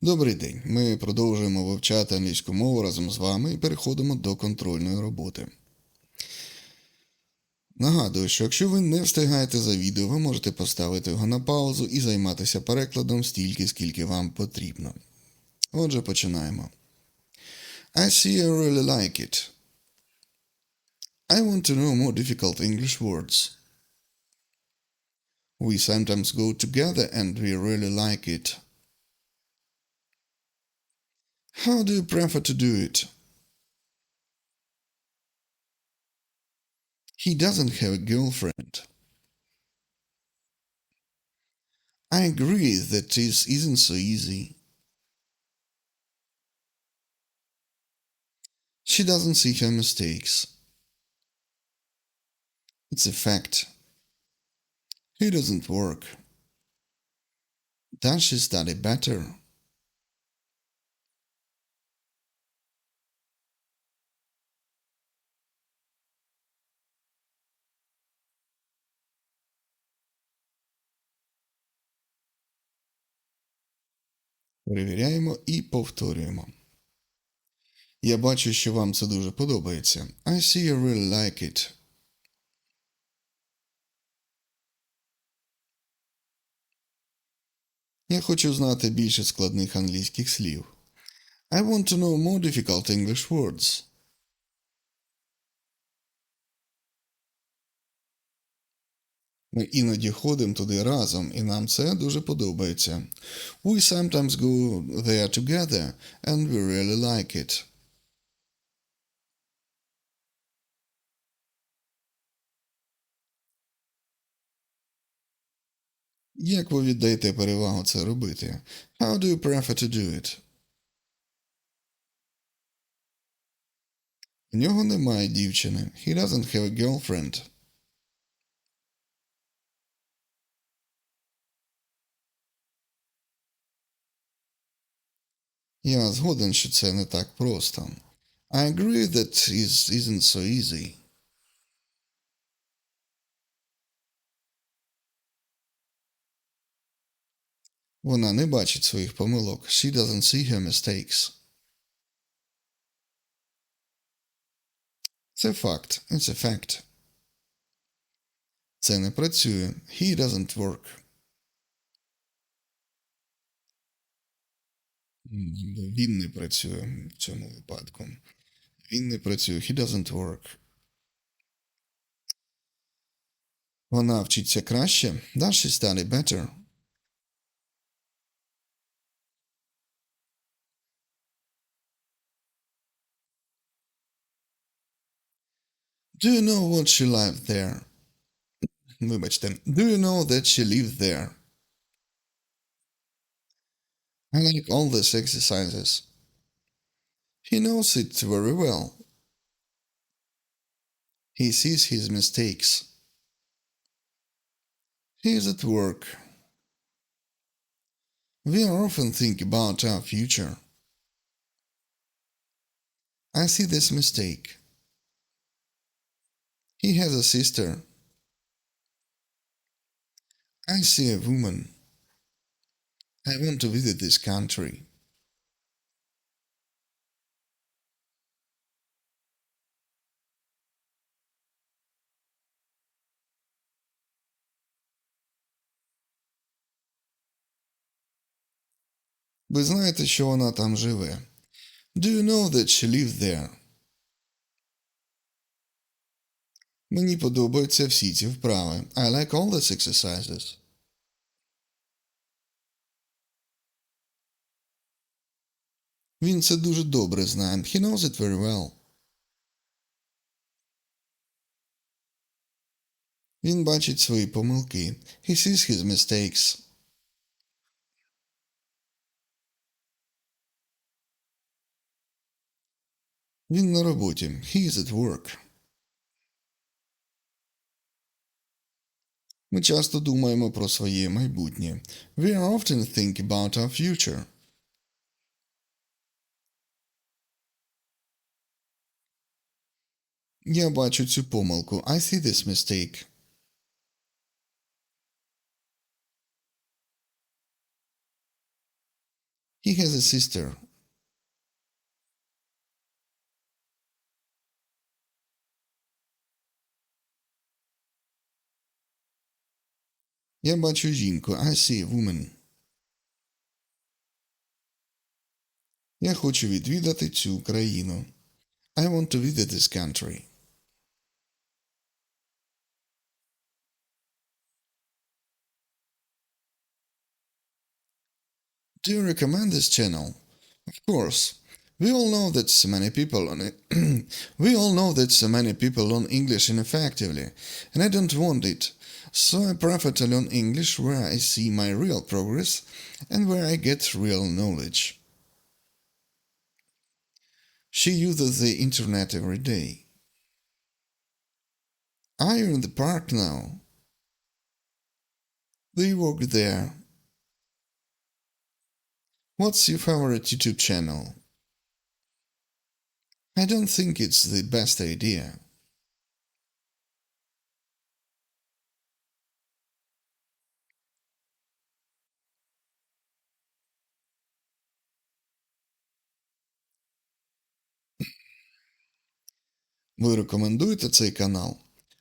Добрий день. Ми продовжуємо вивчати англійську мову разом з вами і переходимо до контрольної роботи. Нагадую, що якщо ви не встигаєте за відео, ви можете поставити його на паузу і займатися перекладом стільки, скільки вам потрібно. Отже, починаємо. I see I really like it. I want to know more difficult English words. We sometimes go together and we really like it. How do you prefer to do it? He doesn't have a girlfriend. I agree that this isn't so easy. She doesn't see her mistakes. It's a fact. He doesn't work. Does she study better? Перевіряємо і повторюємо. Я бачу, що вам це дуже подобається. I see you really like it. Я хочу знати більше складних англійських слів. I want to know more difficult English words. Ми іноді ходимо туди разом, і нам це дуже подобається. We sometimes go there together, and we really like it. Як ви віддаєте перевагу це робити? How do you prefer to do it? У нього немає дівчини. He doesn't have a girlfriend. Я згоден, що це не так просто. I agree that it isn't so easy. Вона не бачить своїх помилок. She doesn't see her mistakes. Це факт. It's a fact. Це не працює. He doesn't work. Він не працює в цьому випадку. Він не працює. He doesn't work. Вона вчиться краще. Does she study better? Do you know what she lived there? Вибачте. Do you know that she lived there? I like all these exercises. He knows it very well. He sees his mistakes. He is at work. We are often think about our future. I see this mistake. He has a sister. I see a woman. I want to visit this country. Ви знаєте, що вона там живе? Do you know that she lives there? Мені подобаються всі ці вправи. I like all these exercises. Він це дуже добре знає. He knows it very well. Він бачить свої помилки. He sees his mistakes. Він на роботі. He is at work. Ми часто думаємо про своє майбутнє. We are often think about our future. Я бачу цю помилку. I see this mistake. He has a sister. Я бачу жінку. I see a woman. Я хочу відвідати цю країну. I want to visit this country. Do you recommend this channel? Of course. We all know that so many people on it. we all know that so many people learn English ineffectively, and I don't want it. So I to learn English where I see my real progress and where I get real knowledge. She uses the internet every day. Are you in the park now? You work there? What's your favorite YouTube channel? I don't think it's the best idea. Ви рекомендуєте цей канал?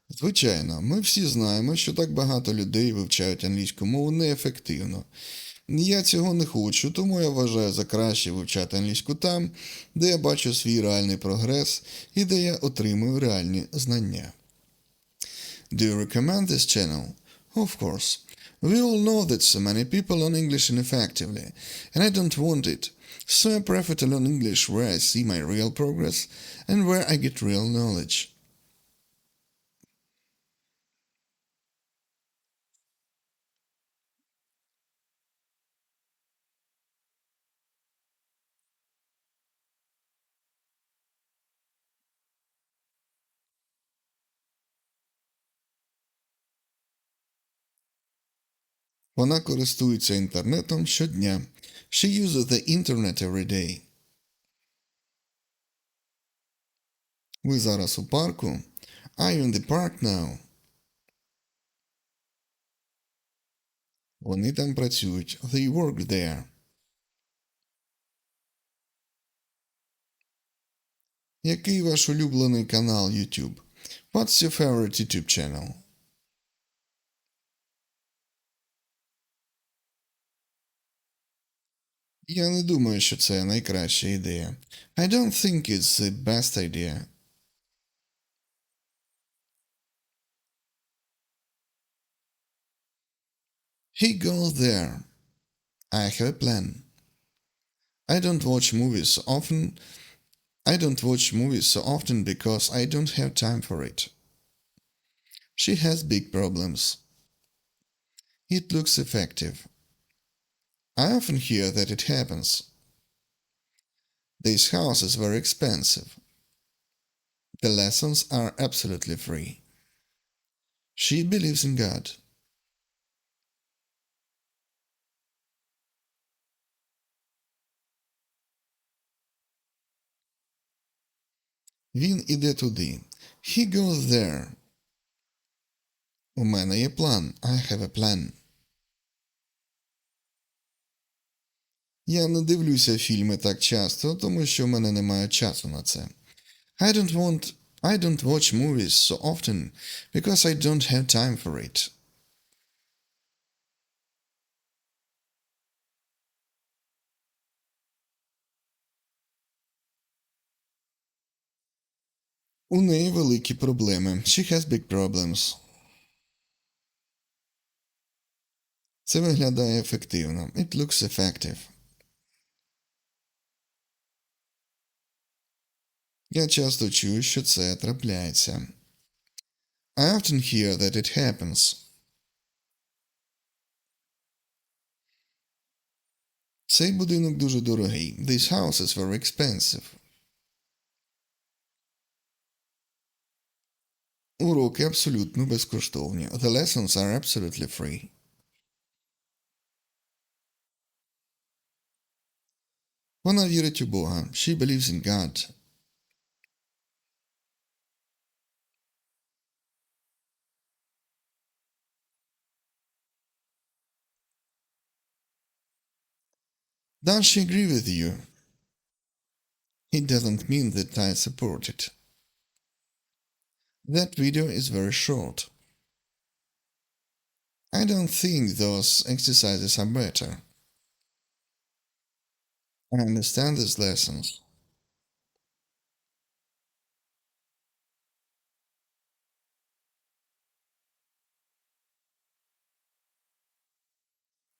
Звичайно, ми всі знаємо, що так багато людей вивчають англійську мову неефективно. Я цього не хочу, тому я вважаю за краще вивчати англійську там, де я бачу свій реальний прогрес і де я отримую реальні знання. Do you recommend this channel? Of course. We all know that so many people learn English ineffectively, and I don't want it. So I prefer to learn English where I see my real progress and where I get real knowledge. Вона користується інтернетом щодня. She uses the internet every day. Ви зараз у парку? Are in the park now? Вони там працюють. They work there. Який ваш улюблений канал YouTube? What's your favorite YouTube channel? Я не думаю, що це найкраща ідея. I don't think it's the best idea. He goes there. I have a plan. I don't watch movies so often. I don't watch movies so often because I don't have time for it. She has big problems. It looks effective. I often hear that it happens. This house is very expensive. The lessons are absolutely free. She believes in God. Він іде туди. He goes there. У мене є план. I have a plan. Я не дивлюся фільми так часто, тому що в мене немає часу на це. I don't want I don't watch movies so often because I don't have time for it. У неї великі проблеми. She has big problems. Це виглядає ефективно. It looks effective. Я часто чую, що це трапляється. I often hear that it happens. Цей будинок дуже дорогий. This house is very expensive. Уроки абсолютно безкоштовні. The lessons are absolutely free. Вона вірить у Бога. She believes in God. Does she agree with you? It doesn't mean that I support it. That video is very short. I don't think those exercises are better. I understand these lessons.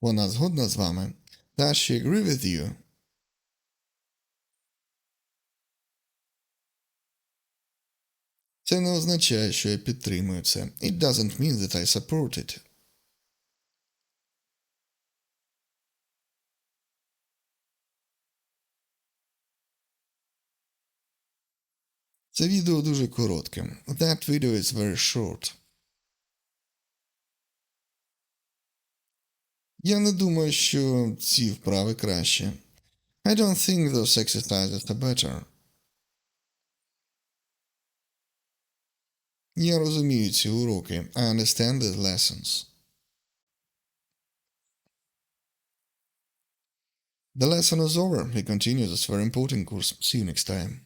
Вона згодна з вами. Does she agree with you? Це не означає, що я підтримую це. It doesn't mean that I support it. Це відео дуже коротке. That video is very short. Я не думаю, що ці вправи краще. I don't think those exercises are better. Я розумію ці уроки. I understand these lessons. The lesson is over. We continue this very important course. See you next time.